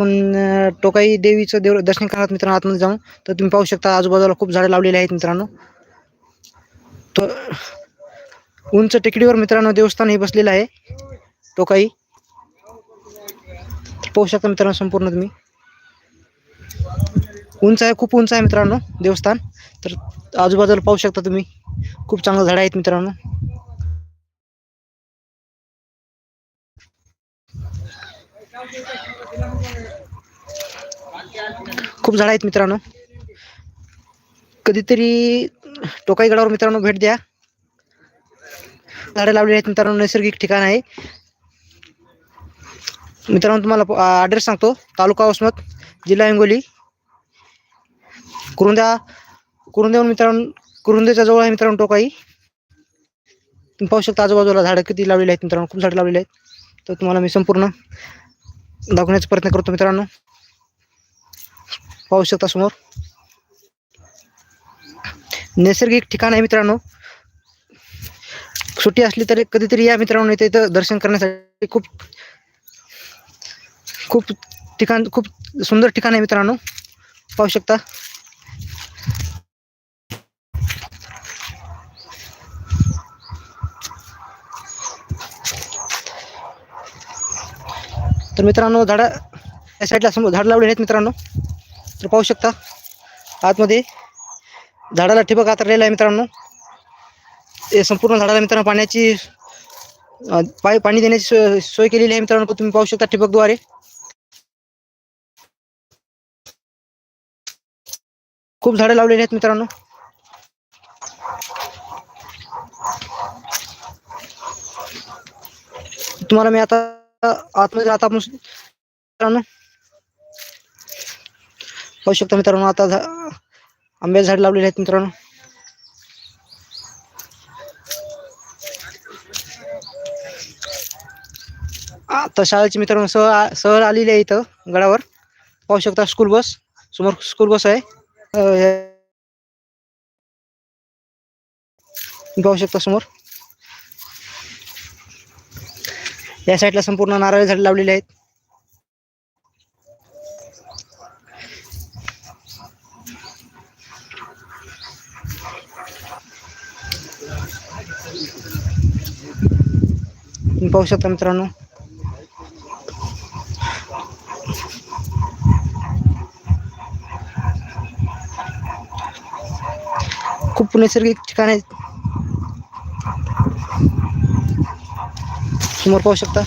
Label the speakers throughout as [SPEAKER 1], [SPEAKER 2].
[SPEAKER 1] आपण टोकाई देवीचं देव दर्शन करणार मित्रांनो आतमध्ये जाऊन. तर तुम्ही पाहू शकता आजूबाजूला खूप झाडे लावलेली आहेत मित्रांनो. तर उंच टेकडीवर मित्रांनो देवस्थान हे बसलेलं आहे. टोकाई पाहू शकता मित्रांनो संपूर्ण तुम्ही. उंच आहे खूप उंच आहे मित्रांनो देवस्थान. तर आजूबाजूला पाहू शकता तुम्ही. खूप चांगलं झाडं आहेत मित्रांनो. खूप झाडं आहेत मित्रांनो. कधीतरी टोकाई गडावर मित्रांनो भेट द्या. झाडं लावलेली आहेत मित्रांनो नैसर्गिक ठिकाण आहे. मित्रांनो तुम्हाला ॲड्रेस सांगतो. तालुका वसमत जिल्हा हिंगोली. कुरुंद्या कुरुंद्याहून मित्रांनो कुरुंदेच्या जवळ आहे मित्रांनो टोकाई. तुम्ही पाहू शकता आजूबाजूला झाडं किती लावलेली आहेत मित्रांनो. खूप झाडं लावलेली आहेत. तर तुम्हाला मी संपूर्ण दाखवण्याचा प्रयत्न करतो मित्रांनो. पाहू शकता समोर. नैसर्गिक ठिकाण आहे मित्रांनो. सुट्टी असली तरी कधीतरी या मित्रांनो इथे इथं दर्शन करण्यासाठी खूप खूप ठिकाण खूप सुंदर ठिकाण आहे मित्रांनो. पाहू शकता. तर मित्रांनो झाडं या साईडला समोर झाड लावलेली आहेत मित्रांनो. तर पाहू शकता आतमध्ये झाडाला ठिबक आतरलेला आहे मित्रांनो. हे संपूर्ण झाडाला मित्रांनो पाण्याची पाय पाणी देण्याची सोय सोय केलेली आहे मित्रांनो. तुम्ही पाहू शकता ठिबकद्वारे. खूप झाडं लावलेली आहेत मित्रांनो. तुम्हाला मी आता आतमध्ये आता आपण मित्रांनो. पाहू शकता मित्रांनो आता आंब्याचे झाड लावलेले आहेत मित्रांनो. आता शाळेचे मित्रांनो सहल सहल आलेली आहे इथं गडावर. पाहू शकता स्कूल बस समोर स्कूल बस आहे. पाहू शकता समोर. या साईडला संपूर्ण नारळ झाड लावलेले आहेत. तुम्ही पाहू शकता मित्रांनो. खूप नैसर्गिक ठिकाण आहेत. समोर पाहू शकता.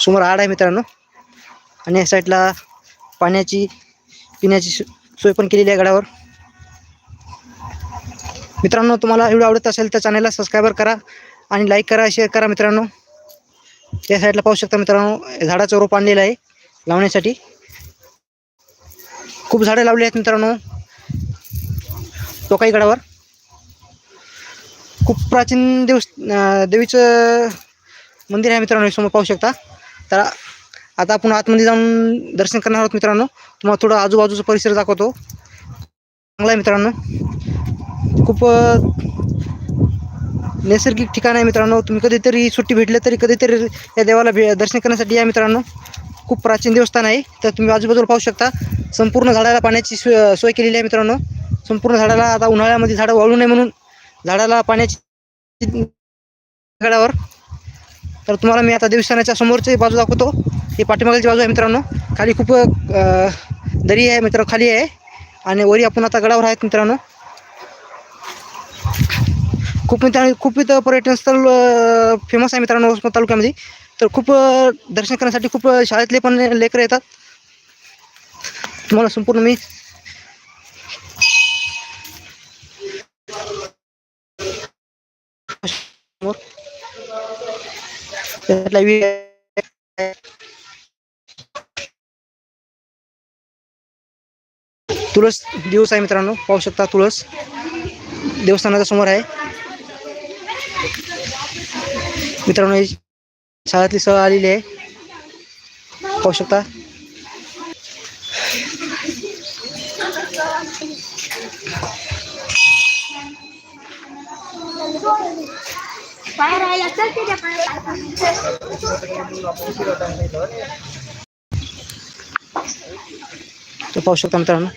[SPEAKER 1] समोर आड आहे मित्रांनो. आणि या साईडला पाण्याची पिण्याची सो- सोय पण केलेली आहे गडावर. मित्रांनो तुम्हाला व्हिडिओ आवडत असेल तर चॅनलला सबस्क्राईबर करा आणि लाईक करा शेअर करा मित्रांनो. या साईडला पाहू शकता मित्रांनो झाडाचं रोप आणलेलं आहे. लावण्यासाठी. खूप झाडं लावली आहेत मित्रांनो. टोकाई गडावर. खूप प्राचीन देव देवीचं मंदिर आहे मित्रांनो समोर पाहू शकता. तर आता आपण आतमध्ये जाऊन दर्शन करणार आहोत मित्रांनो. तुम्हाला थोडं आजूबाजूचा परिसर दाखवतो. चांगला आहे मित्रांनो. खूप नैसर्गिक ठिकाण आहे मित्रांनो. तुम्ही कधीतरी सुट्टी भेटली तरी कधीतरी या देवाला भे दर्शन करण्यासाठी या मित्रांनो. खूप प्राचीन देवस्थान आहे. तर तुम्ही आजूबाजूला पाहू शकता. संपूर्ण झाडाला पाण्याची सोय सोय केलेली आहे मित्रांनो. संपूर्ण झाडाला आता उन्हाळ्यामध्ये झाडं वाळू नये म्हणून झाडाला पाण्याची गडावर. तर तुम्हाला मी आता देवस्थानाच्या समोरची बाजू दाखवतो. ही पाठीमागची बाजू आहे मित्रांनो. खाली खूप दरी आहे मित्र खाली आहे. आणि वरी आपण आता गडावर आहेत मित्रांनो. खूप मित्रांनो खूप इथं पर्यटन स्थळ फेमस आहे मित्रांनो उस्मा तालुक्यामध्ये. तर खूप दर्शन करण्यासाठी खूप शाळेतले पण लेकरं येतात. तुम्हाला संपूर्ण मी तुळस दिवस आहे मित्रांनो पाहू शकता तुळस. देवस्थानाच्या समोर आहे. मित्रांनो शाळेतली सहल आलेली आहे. पाहू शकता. तो पाहू शकता मित्रांनो.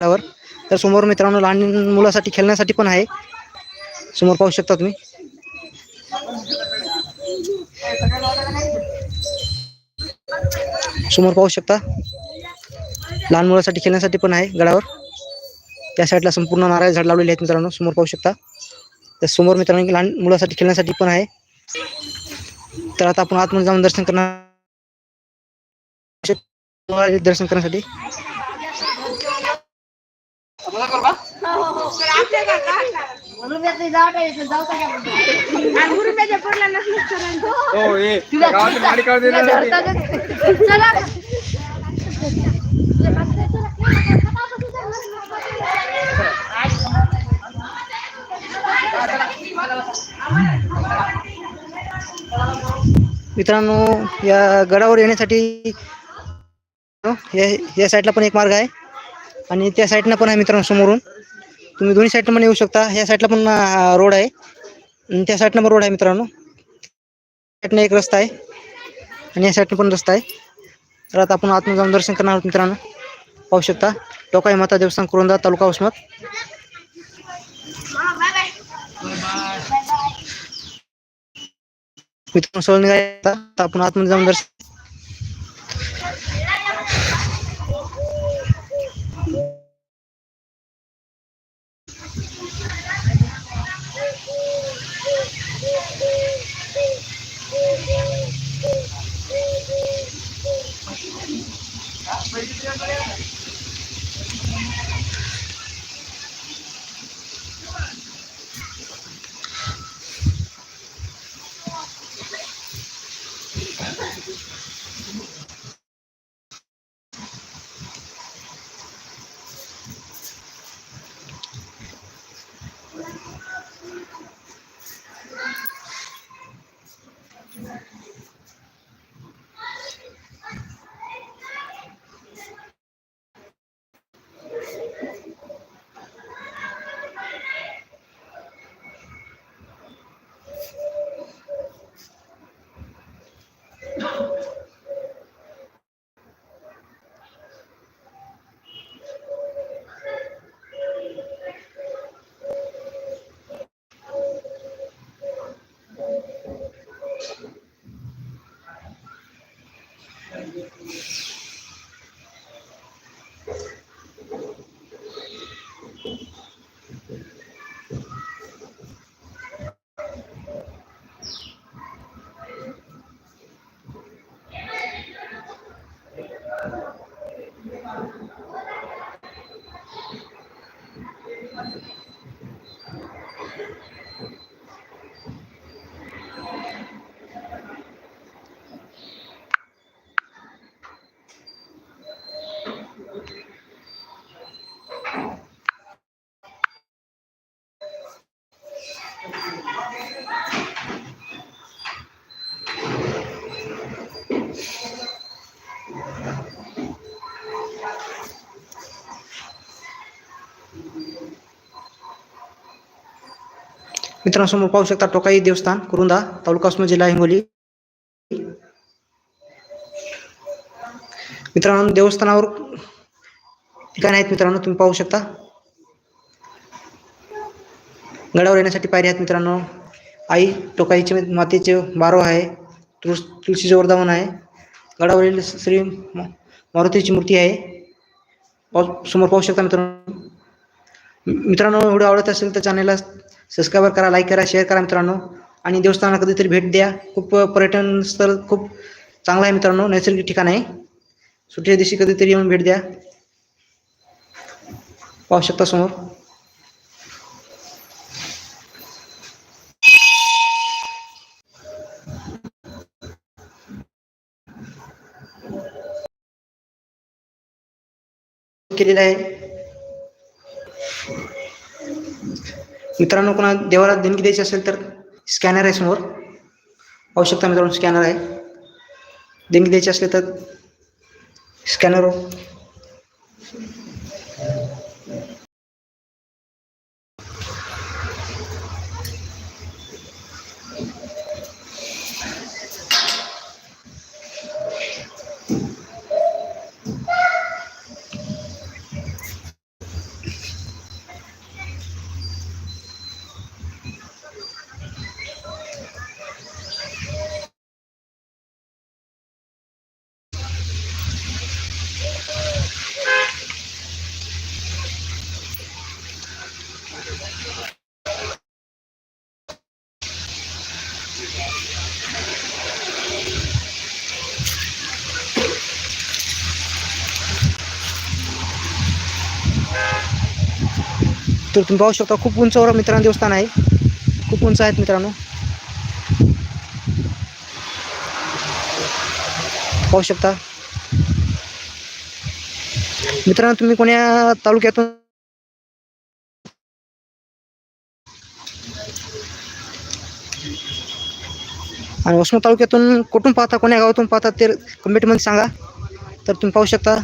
[SPEAKER 1] वर. तर समोर मित्रांनो लहान मुलासाठी खेळण्यासाठी पण आहे. समोर पाहू शकता तुम्ही. समोर पाहू शकता. लहान मुलासाठी खेळण्यासाठी पण आहे गडावर. त्या साईडला संपूर्ण नारळ झाड लावलेले आहेत मित्रांनो समोर पाहू शकता. त्या समोर मित्रांनो लहान मुलासाठी खेळण्यासाठी पण आहे. तर आता आपण आतमध्ये जाऊन दर्शन करणार दर्शन करण्यासाठी.
[SPEAKER 2] तर तो.
[SPEAKER 3] हो हे गावातली माडी काढून देणार नाही.
[SPEAKER 2] धरतातच.
[SPEAKER 1] मित्रांनो या गडावर येण्यासाठी या या साईडला पण एक मार्ग आहे आणि त्या साईडनं पण आहे मित्रांनो समोरून तुम्ही दोन्ही साईडनं पण येऊ शकता. ह्या साईडला पण रोड आहे. आणि त्या साईडनं पण रोड आहे मित्रांनो. साईडनं एक रस्ता आहे. आणि या साईडनं पण रस्ता आहे. तर आता आपण आतमध्ये जाऊन दर्शन करणार आहोत मित्रांनो. पाहू शकता. टोकाई माता देवस्थान कुरुंदा तालुका उस्मत मित्रांनो सहल निघायचा आपण आतमध्ये जाऊन दर्शन Thank you. मित्रांनो समोर पाहू शकता टोकाई देवस्थान कुरुंदा तालुका उस्मा जिल्हा हिंगोली. मित्रांनो देवस्थानावर ठिकाण आहेत मित्रांनो तुम्ही पाहू शकता. गडावर येण्यासाठी पायरी आहेत मित्रांनो. आई टोकाईचे मातेचे बारो आहे तुळस तुळशीचे वरदावन आहे. गडावरील श्री म- मारुतीची मूर्ती आहे. समोर पाहू शकता मित्रांनो. मित्रांनो व्हिडिओ आवडत असेल तर चॅनेलला सबस्क्राईब करा लाईक करा शेअर करा मित्रांनो. आणि देवस्थानाला कधीतरी भेट द्या. खूप पर्यटन स्थळ खूप चांगलं आहे मित्रांनो नैसर्गिक ठिकाण आहे. सुट्टीच्या दिवशी कधीतरी येऊन भेट द्या. पाहू शकता समोर. केलेलं आहे. मित्रांनो कोणा देवाला देणगी द्यायची असेल तर स्कॅनर आहे समोर. पाहू शकता मित्रांनो स्कॅनर आहे. देणगी द्यायची असले तर स्कॅनर तर तुम्ही पाहू शकता खूप उंचावर मित्रांनो देवस्थान आहे. खूप उंच आहेत मित्रांनो. पाहू शकता. मित्रांनो तुम्ही कोण्या तालुक्यातून? आणि वसमत तालुक्यातून कुठून पाहता कोण्या गावातून पाहता ते कमेंटमध्ये सांगा. तर तुम्ही पाहू शकता.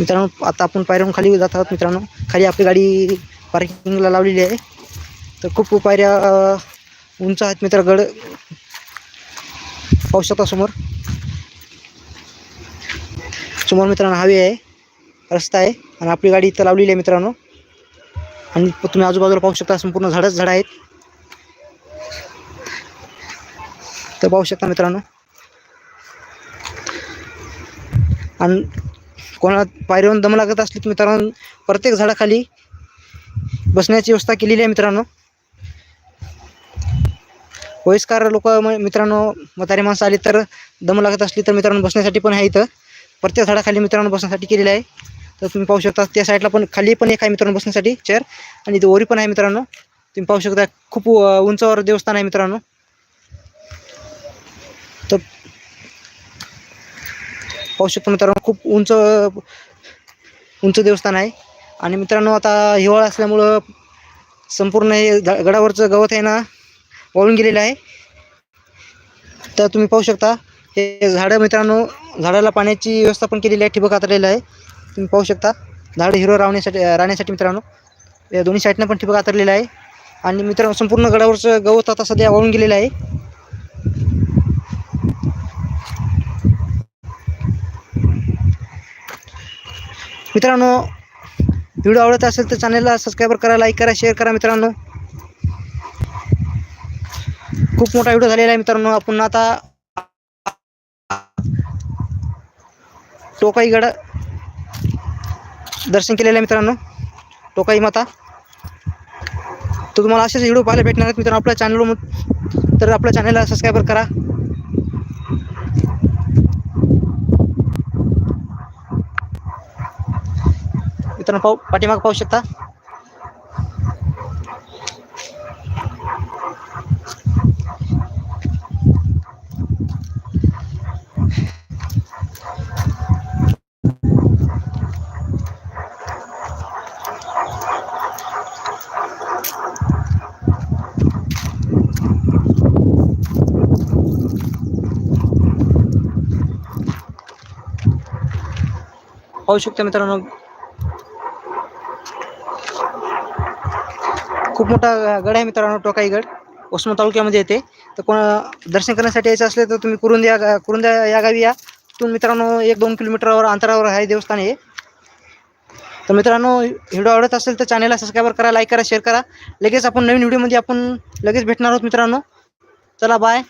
[SPEAKER 1] मित्रांनो आता आपण पायऱ्याहून खाली जात आहोत मित्रांनो. खाली आपली गाडी पार्किंगला लावलेली आहे. तर खूप पायऱ्या उंच आहेत मित्र गड. पाहू शकता समोर. समोर मित्रांनो हवे आहे. रस्ता आहे आणि आपली गाडी इथं लावलेली आहे मित्रांनो. आणि तुम्ही आजूबाजूला पाहू शकता संपूर्ण झाडच झाडं आहेत. तर पाहू शकता मित्रांनो. आणि कोणाला पायरीवरून दम लागत असली तर मित्रांनो प्रत्येक झाडाखाली बसण्याची व्यवस्था केलेली आहे मित्रांनो. वयस्कार लोक मित्रांनो म्हातारे माणसं आली तर दम लागत असली तर मित्रांनो बसण्यासाठी पण आहे इथं. प्रत्येक झाडाखाली मित्रांनो बसण्यासाठी केलेलं आहे. तर तुम्ही पाहू शकता त्या साईडला पण खाली पण एक आहे मित्रांनो बसण्यासाठी चेअर आणि इथं ओरी पण आहे मित्रांनो. तुम्ही पाहू शकता खूप उंचावर देवस्थान आहे मित्रांनो. पाहू शकतो मित्रांनो खूप उंच उंच देवस्थान आहे. आणि मित्रांनो आता हिवाळा असल्यामुळं संपूर्ण हे गडावरचं गवत आहे ना वाळून गेलेलं आहे. तर तुम्ही पाहू शकता हे झाडं मित्रांनो झाडाला पाण्याची व्यवस्था पण केलेली आहे ठिबक आतरलेलं आहे. तुम्ही पाहू शकता झाडं हिरो राहण्यासाठी राहण्यासाठी मित्रांनो या दोन्ही साईडनं पण ठिबक आतरलेलं आहे. आणि मित्रांनो संपूर्ण गडावरचं गवत आता सध्या वाळून गेलेलं आहे. मित्रांनो व्हिडिओ आवडत असेल तर चॅनलला सबस्क्राईबर करा लाईक करा शेअर करा मित्रांनो. खूप मोठा व्हिडिओ झालेला आहे मित्रांनो. आपण आता टोकाईगड दर्शन केलेलं आहे मित्रांनो. टोकाई माता. तर तुम्हाला असेच व्हिडिओ पाहायला भेटणार आहेत मित्रांनो आपल्या चॅनल तर आपल्या चॅनलला सबस्क्राईबर करा. मित्रांनो पाहू पाठीमाग पाहू शकता. पाहू शकता मित्रांनो खूप मोठा गड आहे मित्रांनो टोकाईगड उस्मा तालुक्यामध्ये येते. तर कोण दर्शन करण्यासाठी यायचं असले तर तुम्ही कुरुंद्या गा- कुरुंद्या या गावी या. तिथून मित्रांनो एक दोन किलोमीटरवर अंतरावर आहे देवस्थान हे. तर मित्रांनो व्हिडिओ आवडत असेल तर चॅनलला सबस्क्राईबर करा लाईक करा शेअर करा. लगेच आपण नवीन व्हिडिओमध्ये आपण लगेच भेटणार आहोत मित्रांनो. चला बाय